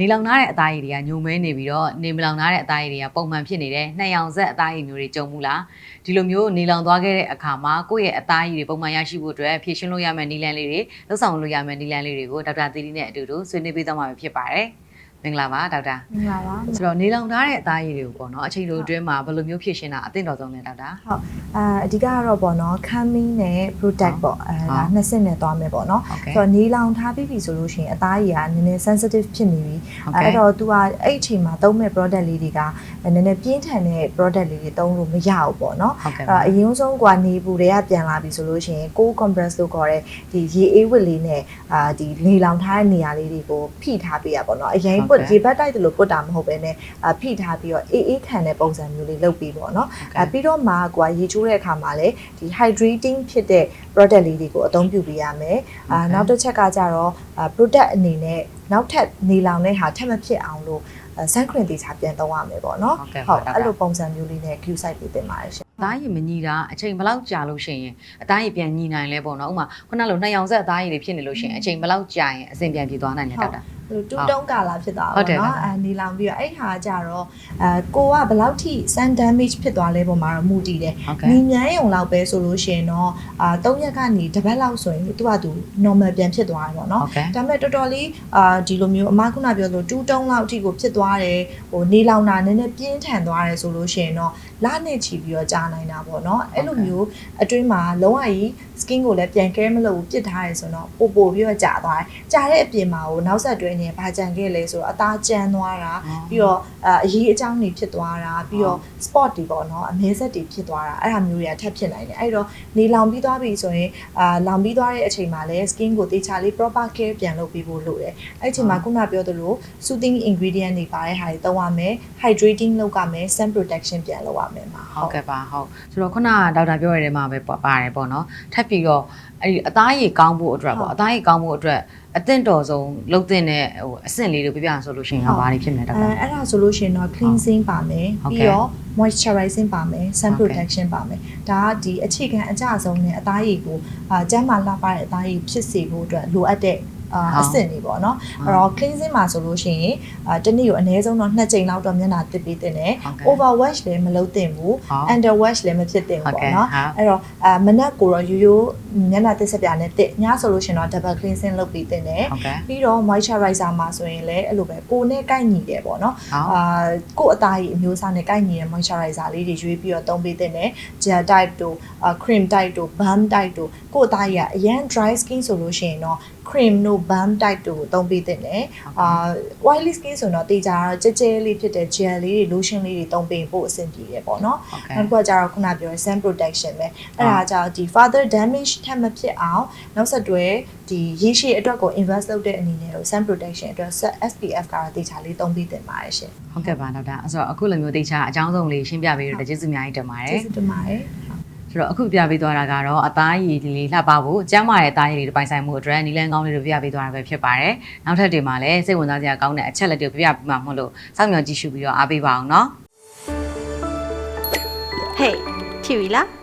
နေလောင်ထားတဲ့အသားရည်တွေကညုံမဲနေပြီးတော့နေမလောင်ထားတဲ့အသားရည်တွေကပုံမှန်ဖြစ်နေတယ်နှစ်ရောင်ဆက်အသားရည်မျိုးတွေကြုံမှုလားဒီလိုမျိုးနေလောင်သွားခဲ့တဲ့အခါမှာကိုယ့်ရဲ့အသားရည်တွေပုံမှန်ရရှိဖို့အတွက်ဖြည့်ရှင်းလို့ရမယ့်နည်းလမ်းလေးတွေလှုပ်ဆောင်လို့ရမယ့်နည်းလမ်းလေးတွေကိုဒေါက်တာသီရီနဲ့အတူတူဆွေးနွေးပေးသွားမှာဖြစ်ပါတယ် မင်္ဂလာပါဒေါက်တာမင်္ဂလာပါဆိုတော့နေလောင်ထားတဲ့အသားရည်တွေကိုပေါ့နော်အချိန်တိုအတွင်းမှာဘယ်လိုမျိုးဖြည့်ရှင်းတာအသင့်တော်ဆုံးလဲဒေါက်တာဟုတ်အာအဓိကကတော့ပေါ့နော် coming နဲ့ protect ပေါ့အဲဟုတ်ဒါနှစ်စစ်နဲ့သွားမယ်ပေါ့နော်ဟုတ်ကဲ့ဆိုတော့နေလောင်ထားပြီးပြီဆိုလို့ရှိရင်အသားရည်ကနည်းနည်း sensitive ဖြစ်နေပြီဟုတ်ကဲ့အဲ့တော့ तू ကအဲ့အချိန်မှာသုံးမဲ့ product လေးတွေကနည်းနည်းပြင်းထန်တဲ့ product လေးတွေသုံးလို့မရဘူးပေါ့နော်ဟုတ်ကဲ့အဲ့ပါတော့အရင်ဆုံးကနေပူတွေကပြန်လာပြီဆိုလို့ရှိရင် cold compress လို့ခေါ်တဲ့ဒီရေအေးဝတ်လေးနဲ့အာဒီနေလောင်ထားတဲ့နေရာလေးတွေကိုဖိထားပေးရပေါ့နော်အရင်ပွတ်ရေဘက်တိုက်တယ်လို့ပွတ်တာမဟုတ်ဘဲနဲ့အာဖိထားပြီးတော့အေးအေးခံတဲ့ပုံစံမျိုးလေးလုပ်ပြီးပေါ့နော်အဲပြီးတော့မှကွာရေချိုးတဲ့အခါမှာလည်းဒီ hydrating ဖြစ်တဲ့ product လေးတွေကိုအသုံးပြုပေးရမယ်။အာ Okay. နောက်တစ်ချက်ကကြတော့အာ product အနေနဲ့နောက်ထပ်နေလောင်တဲ့ဟာထပ်မဖြစ်အောင်လို့အဲ sun cream တေချာပြန်သုံးရမယ်ပေါ့နော်ဟုတ်ကဲ့ပါဟုတ်ဒေါက်တာအဲ့လိုပုံစံမျိုးလေးနဲ့ glue site ပေးတင်ပါတယ်ရှင်အသားရည်မညီတာအချိန်ဘယ်လောက်ကြာလို့ရှိရင်အသားရည်ပြန်ညီနိုင်လဲပေါ့နော်ဥပမာခုနလိုနှစ်ရောင်ဆက်အသားရည်တွေဖြစ်နေလို့ရှိရင်အချိန်ဘယ်လောက်ကြာရင်အစဉ်ပြန်ပြေသွားနိုင်လဲဒေါက်တာအဲ့လို တူတုံးကာလာဖြစ်သွားဟုတ်ပါတယ်တော့ပါနော်အဲနေလောင်ပြီးတော့အဲ့ဟာကြတော့အဲကိုကဘယ်လောက်ထိ sun damage ဖြစ်သွားလဲပုံမှာတော့မူတည်တယ်ဟုတ်ကဲ့ညီမြန်းရုံလောက်ပဲဆိုလို့ရှိရင်တော့အာ3ရက်ကနေတစ်ပတ်လောက်ဆိုရင်သူကသူ normal ပြန်ဖြစ်သွားတယ်ပေါ့နော်ဟုတ်ကဲ့ဒါပေမဲ့တော်တော်လေးအာဒီလိုမျိုးအမခုနပြောလို့2တုံးလောက်အထိကိုဖြစ်သွားတယ်ဟိုနေလောင်တာနည်းနည်းပြင်းထန်သွားတယ်ဆိုလို့ရှိရင်တော့လနဲ့ချီပြီးတော့ကြာနိုင်တာပေါ့နော်အဲ့လိုမျိုးအတွင်းမှာလုံးဝကြီး skin ကိုလည်းပြန် care မလုပ်ဘူးပြစ်ထားတယ်ဆိုတော့ပို့ပို့ပြီးတော့ကြာသွားတယ်ကြာတဲ့အပြင်မှာကိုနောက်ဆက်တွဲနေဘာကြံခဲ့လဲဆိုတော့အသားကျန်းသွားတာပြီးတော့အာအရေးအကြောင်းတွေဖြစ်သွားတာပြီးတော့ spot တွေပေါ့နော်အမဲဆက်တွေဖြစ်သွားတာအဲ့ဒါမျိုးတွေကထပ်ဖြစ်နိုင်တယ်အဲ့တော့နေလောင်ပြီးသွားပြီဆိုရင်အာလောင်ပြီးသွားတဲ့အချိန်မှာလည်း skin ကိုတေချာလေး proper care ပြန်လုပ်ပေးဖို့လိုတယ်အဲ့အချိန်မှာခုနပြောသလို soothing ingredient တွေပါတဲ့ဟာတွေသုံးရမယ် hydrating လုပ်ရမယ် sun protection ပြန်လုပ်ရမယ်မှာဟုတ်ကဲ့ပါဟုတ်ဆိုတော့ခုနကဒေါက်တာပြောရတဲ့မှာပဲပါပါတယ်ပေါ့နော်ထပ်ပြီးတော့အဲ့ဒီအသားရည်ကောင်းဖို့အတွက်ပေါ့အသားရည်ကောင်းဖို့အတွက် အသင့်တော်ဆုံးလုပ်သင့်တဲ့ဟိုအဆင့်လေးတွေပြပြဆိုလို့ရှိရင်တော့ဘာတွေဖြစ်မလဲဒေါက်အဲတာအဲ့ဒါဆိုလို့ရှိရင်တော့ cleansing ပါမယ်ဟုတ်ကဲ့ပြီးတော့ moisturizing ပါမယ် sun ဟုတ်ကဲ့ protection ပါမယ်ဒါကဒီအခြေခံအကျဆုံးနဲ့အသားရည်ကိုအာကျန်းမာလှပတဲ့အသားရည်ဖြစ်စေဖို့အတွက်လိုအပ်တဲ့ အာဟုတ်အဆင့်တွေပေါ့နော်အဲ့တော့ cleansing မှာဆိုလို့ရှိရင်အာတစ်နေ့ကိုအနည်းဆုံးတော့2ချိန်လောက်တော့မျက်နှာတစ်ပေးတင်တယ်ဟုတ်ကဲ့ over wash လည်းမလုပ်သင့်ဘူးဟုတ် under wash လည်းမဖြစ်သင့်ဟုတ်ဘူးကဲ့ပေါ့နော်ဟုတ်အဲ့တော့အာမနက်ကိုတော့ရိုးရိုးမျက်နှာတစ်ဆက်ပြာနဲ့တစ်ညဆိုလို့ရှိရင်တော့ double cleansing လုပ်ပေးတင်တယ်ဟုတ်ကဲ့ပြီးတော့ moisturizer မှာဆိုရင်လည်းအဲ့လိုပဲကိုယ်နဲ့ကိုက်ညီတယ်ပေါ့နော်ဟုတ်အာကိုယ့်အသားရည်အမျိုးအစားနဲ့ကိုက်ညီတဲ့ moisturizer လေးတွေရွေးပြီးတော့သုံးပေးတဲ့နဲ့ gel type တို့အာ cream type တို့ balm type တို့ကိုယ့်အသားရည်ကအရန် dry skin ဆိုလို့ရှိရင်တော့ cream တို့ balm type တို့ကိုသုံးပေးတဲ့နဲ့အာ oily skin ဆိုတော့တေချာတော့ကြဲကြဲလေးဖြစ်တဲ့ gel လေးတွေ lotion လေးတွေသုံးပေးဖို့အဆင်ပြေတယ်ပေါ့နော်ဟုတ်ကဲ့နောက်တစ်ခုကကျတော့ခုနပြောတဲ့ sun protection ပဲအဲ့ဒါကကျတော့ဒီ further damage ထပ်မဖြစ်အောင်နောက်ဆက်တွဲဒီရေရှည်အတွက်ကို invest လုပ်တဲ့အနေနဲ့တော့ sun protection အတွက် SPF ကတော့တေချာလေးသုံးပေးတင်ပါတယ်ရှင်ဟုတ်ကဲ့ပါဒေါက်တာအဲ့ဆိုတော့အခုလိုမျိုးတေချာအကြောင်းဆုံးလေးရှင်းပြပေးရတဲ့ကျေးဇူးအများကြီးတင်ပါတယ်ကျေးဇူးတင်ပါတယ် ဆိုတော့အခုပြပေးသွားတာကတော့အသားရည်လေးလှပဖို့ကျန်းမာတဲ့အသားရည်လေးပိုင်ဆိုင်မှုအတွက်နီလန်းကောင်းလေးတွေပြပေးသွားတာပဲဖြစ်ပါတယ်။နောက်ထပ်တွေမှာလည်းစိတ်ဝင်စားစရာကောင်းတဲ့အချက်လက်တွေပြပြပြီးမှမဟုတ်လို့စောင့်မျှော်ကြည့်ရှုပြီးတော့အားပေးပါအောင်နော်။ Hey, ထီဝီလား